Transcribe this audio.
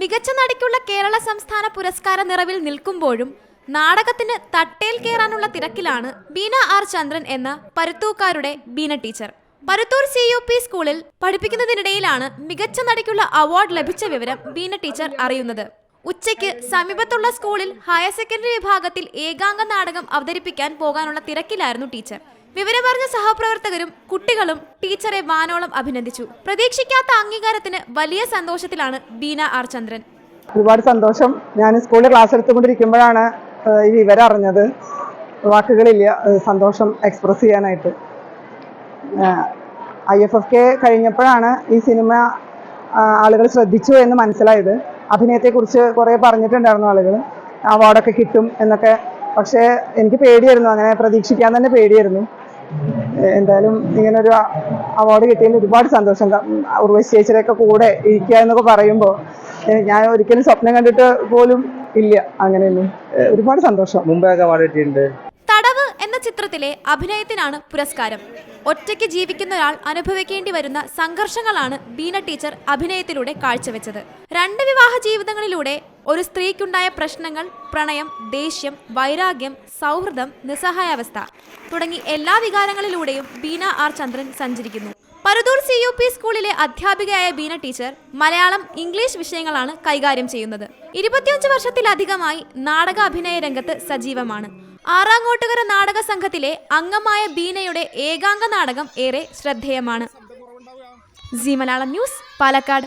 മികച്ച നടിക്കുള്ള കേരള സംസ്ഥാന പുരസ്കാര നിറവിൽ നിൽക്കുമ്പോഴും നാടകത്തിന് തട്ടേൽ കയറാനുള്ള തിരക്കിലാണ് ബീന ആർ ചന്ദ്രൻ എന്ന പരുത്തൂക്കാരുടെ Beena teacher. Paruthur C U P സ്കൂളിൽ പഠിപ്പിക്കുന്നതിനിടയിലാണ് മികച്ച നടിക്കുള്ള അവാർഡ് ലഭിച്ച വിവരം ബീന ടീച്ചർ അറിയുന്നത്. ഉച്ചയ്ക്ക് സമീപത്തുള്ള സ്കൂളിൽ ഹയർ സെക്കൻഡറി വിഭാഗത്തിൽ ഏകാംഗ നാടകം അവതരിപ്പിക്കാൻ പോകാനുള്ള തിരക്കിലായിരുന്നു ടീച്ചർ. വിവരമറിഞ്ഞ സഹപ്രവർത്തകരും കുട്ടികളും ടീച്ചറെ വാനോളം അഭിനന്ദിച്ചു. പ്രതീക്ഷിക്കാത്ത അംഗീകാരത്തിന് വലിയ സന്തോഷത്തിലാണ് ബീന ആർ ചന്ദ്രൻ ഒരുപാട് സന്തോഷം. ഞാൻ സ്കൂളിൽ ക്ലാസ് എടുത്തുകൊണ്ടിരിക്കുമ്പോഴാണ് ഈ വിവരം അറിഞ്ഞത് വാക്കുകളില്ല സന്തോഷം എക്സ്പ്രസ് ചെയ്യാനായിട്ട്. ഐ എഫ് എഫ് കെ കഴിഞ്ഞപ്പോഴാണ് ഈ സിനിമ ആളുകൾ ശ്രദ്ധിച്ചു എന്ന് മനസ്സിലായത്. അഭിനയത്തെക്കുറിച്ച് കുറേ പറഞ്ഞിട്ടുണ്ടായിരുന്നു ആളുകൾ. അവാർഡൊക്കെ കിട്ടും എന്നൊക്കെ. പക്ഷേ എനിക്ക് പേടിയായിരുന്നു. അങ്ങനെ പ്രതീക്ഷിക്കാൻ തന്നെ പേടിയായിരുന്നു. എന്തായാലും ഇങ്ങനൊരു അവാർഡ് കിട്ടിയതിൽ ഒരുപാട് സന്തോഷം. ഉർവശി ചേച്ചിയുടെയൊക്കെ കൂടെ ഇരിക്കുക എന്നൊക്കെ പറയുമ്പോൾ ഞാൻ ഒരിക്കലും സ്വപ്നം കണ്ടിട്ട് പോലും ഇല്ല അങ്ങനെയൊന്നും. ഒരുപാട് സന്തോഷം. മുമ്പേ അവാർഡ് കിട്ടിയിട്ടുണ്ട്. തടവ് എന്ന ചിത്രത്തിലെ അഭിനയത്തിനാണ് പുരസ്കാരം. ഒറ്റയ്ക്ക് ജീവിക്കുന്ന ഒരാൾ അനുഭവിക്കേണ്ടി വരുന്ന സംഘർഷങ്ങളാണ് ബീന ടീച്ചർ അഭിനയത്തിലൂടെ കാഴ്ചവെച്ചത്. രണ്ട് വിവാഹ ജീവിതങ്ങളിലൂടെ ഒരു സ്ത്രീക്കുണ്ടായ പ്രശ്നങ്ങൾ പ്രണയം ദേഷ്യം വൈരാഗ്യം സൗഹൃദം നിസ്സഹായാവസ്ഥ തുടങ്ങി എല്ലാ വികാരങ്ങളിലൂടെയും ബീന ആർ ചന്ദ്രൻ സഞ്ചരിക്കുന്നു. പരുതൂർ സി യു പി സ്കൂളിലെ അധ്യാപികയായ ബീന ടീച്ചർ മലയാളം ഇംഗ്ലീഷ് വിഷയങ്ങളാണ് കൈകാര്യം ചെയ്യുന്നത്. ഇരുപത്തിയഞ്ച് വർഷത്തിലധികമായി നാടക അഭിനയ രംഗത്ത് സജീവമാണ്. ആറാങ്ങോട്ടുകര നാടക സംഘത്തിലെ അംഗമായ ബീനയുടെ ഏകാംഗ നാടകം ഏറെ ശ്രദ്ധേയമാണ്. ജി മലയാളം ന്യൂസ് പാലക്കാട്.